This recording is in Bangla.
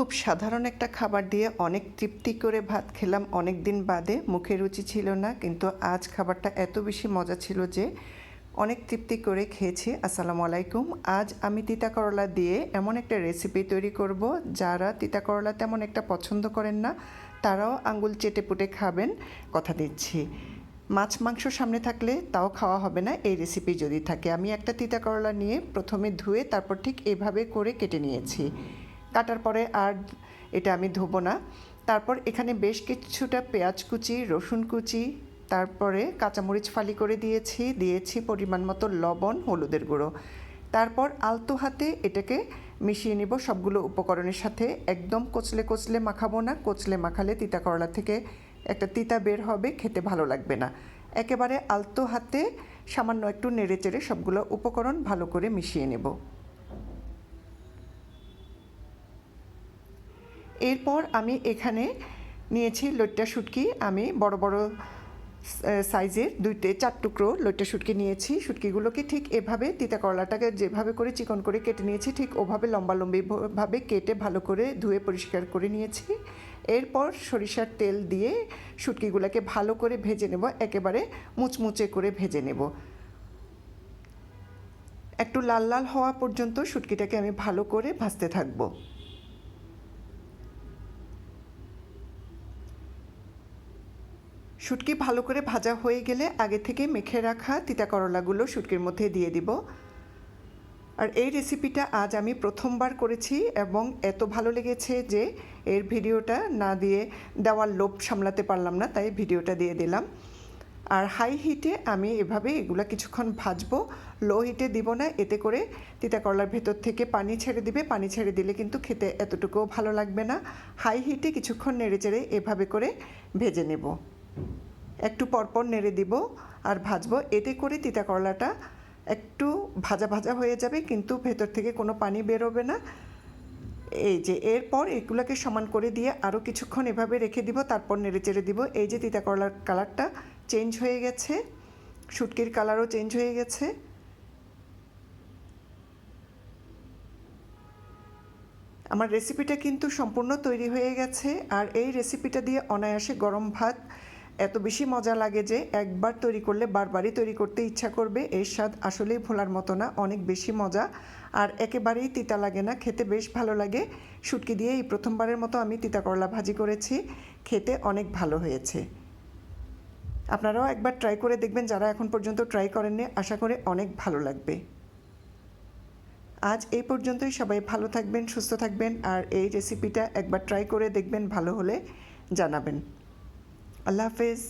খুব সাধারণ একটা খাবার দিয়ে অনেক তৃপ্তি করে ভাত খেলাম। অনেক দিন বাদে মুখে রুচি ছিল না, কিন্তু আজ খাবারটা এত বেশি মজা ছিল যে অনেক তৃপ্তি করে খেয়েছি। আসসালামু আলাইকুম। আজ আমি তিতা করলা দিয়ে এমন একটা রেসিপি তৈরি করব, যারা তিতা করলা তেমন একটা পছন্দ করেন না, তারাও আঙ্গুল চেটে পুটে খাবেন। কথা দিচ্ছি, মাছ মাংস সামনে থাকলে তাও খাওয়া হবে না, এই রেসিপি যদি থাকে। আমি একটা তিতা করলা নিয়ে প্রথমে ধুয়ে তারপর ঠিক এভাবে করে কেটে নিয়েছি। কাটার পরে আর এটা আমি ধোবো না। তারপর এখানে বেশ কিছুটা পেঁয়াজ কুচি, রসুন কুচি, তারপরে কাঁচামরিচ ফালি করে দিয়েছি দিয়েছি পরিমাণ মতো লবণ, হলুদের গুঁড়ো। তারপর আলতো হাতে এটাকে মিশিয়ে নিব সবগুলো উপকরণের সাথে। একদম কচলে কচলে মাখাবো না, কচলে মাখালে তিতা করলা থেকে একটা তিতা বের হবে, খেতে ভালো লাগবে না। একেবারে আলতো হাতে সামান্য একটু নেড়ে চেড়ে সবগুলো উপকরণ ভালো করে মিশিয়ে নেব। এরপর আমি এখানে নিয়েছি লইট্টা শুটকি। আমি বড় বড় সাইজের দুইতে চার টুকরো লইট্টা শুটকি নিয়েছি। শুটকিগুলোকে ঠিক এভাবে তিতা করলাটাকে যেভাবে করে চিকন করে কেটে নিয়েছি, ঠিক ওভাবে লম্বা লম্বিভাবে কেটে ভালো করে ধুয়ে পরিষ্কার করে নিয়েছি। এরপর সরিষার তেল দিয়ে শুটকিগুলোকে ভালো করে ভেজে নেব, একেবারে মুচমুচে করে ভেজে নেব। একটু লাল লাল হওয়া পর্যন্ত শুটকিটাকে আমি ভালো করে ভাজতে থাকব। শুটকি ভালো করে ভাজা হয়ে গেলে আগে থেকে মেখে রাখা তিতা করলাগুলো শুটকির মধ্যে দিয়ে দিব। আর এই রেসিপিটা আজ আমি প্রথমবার করেছি এবং এত ভালো লেগেছে যে এর ভিডিওটা না দিয়ে দেওয়ার লোভ সামলাতে পারলাম না, তাই ভিডিওটা দিয়ে দিলাম। আর হাই হিটে আমি এভাবে এগুলো কিছুক্ষণ ভাজবো লো হিটে দিব না, এতে করে তিতা করলার ভেতর থেকে পানি ছেড়ে দিবে, পানি ছেড়ে দিলে কিন্তু খেতে এতটুকুও ভালো লাগবে না। হাই হিটে কিছুক্ষণ নেড়ে চেড়ে এভাবে করে ভেজে নেব। একটু পরপর নেড়ে দিব আর ভাজবো। এতে করে তিতা করলাটা একটু ভাজা ভাজা হয়ে যাবে, কিন্তু ভেতর থেকে কোনো পানি বেরোবে না। এই যে, এরপর এগুলোকে সমান করে দিয়ে আরও কিছুক্ষণ এভাবে রেখে দিব, তারপর নেড়ে চেড়ে দিব। এই যে, তিতা করলার কালারটা চেঞ্জ হয়ে গেছে, শুটকির কালারও চেঞ্জ হয়ে গেছে। আমার রেসিপিটা কিন্তু সম্পূর্ণ তৈরি হয়ে গেছে, আর এই রেসিপিটা দিয়ে অনায়াসে গরম ভাত এত বেশি মজা লাগে যে একবার তৈরি করলে বারবারই তৈরি করতে ইচ্ছা করবে। এর স্বাদ আসলেই ভোলার মতো না, অনেক বেশি মজা। আর একেবারেই তিতা লাগে না, খেতে বেশ ভালো লাগে। শুটকি দিয়ে এই প্রথমবারের মতো আমি তিতা করলা ভাজি করেছি, খেতে অনেক ভালো হয়েছে। আপনারাও একবার ট্রাই করে দেখবেন, যারা এখন পর্যন্ত ট্রাই করেননি, আশা করে অনেক ভালো লাগবে। আজ এই পর্যন্তই, সবাই ভালো থাকবেন, সুস্থ থাকবেন, আর এই রেসিপিটা একবার ট্রাই করে দেখবেন, ভালো হলে জানাবেন। আল্লাহ হাফেজ।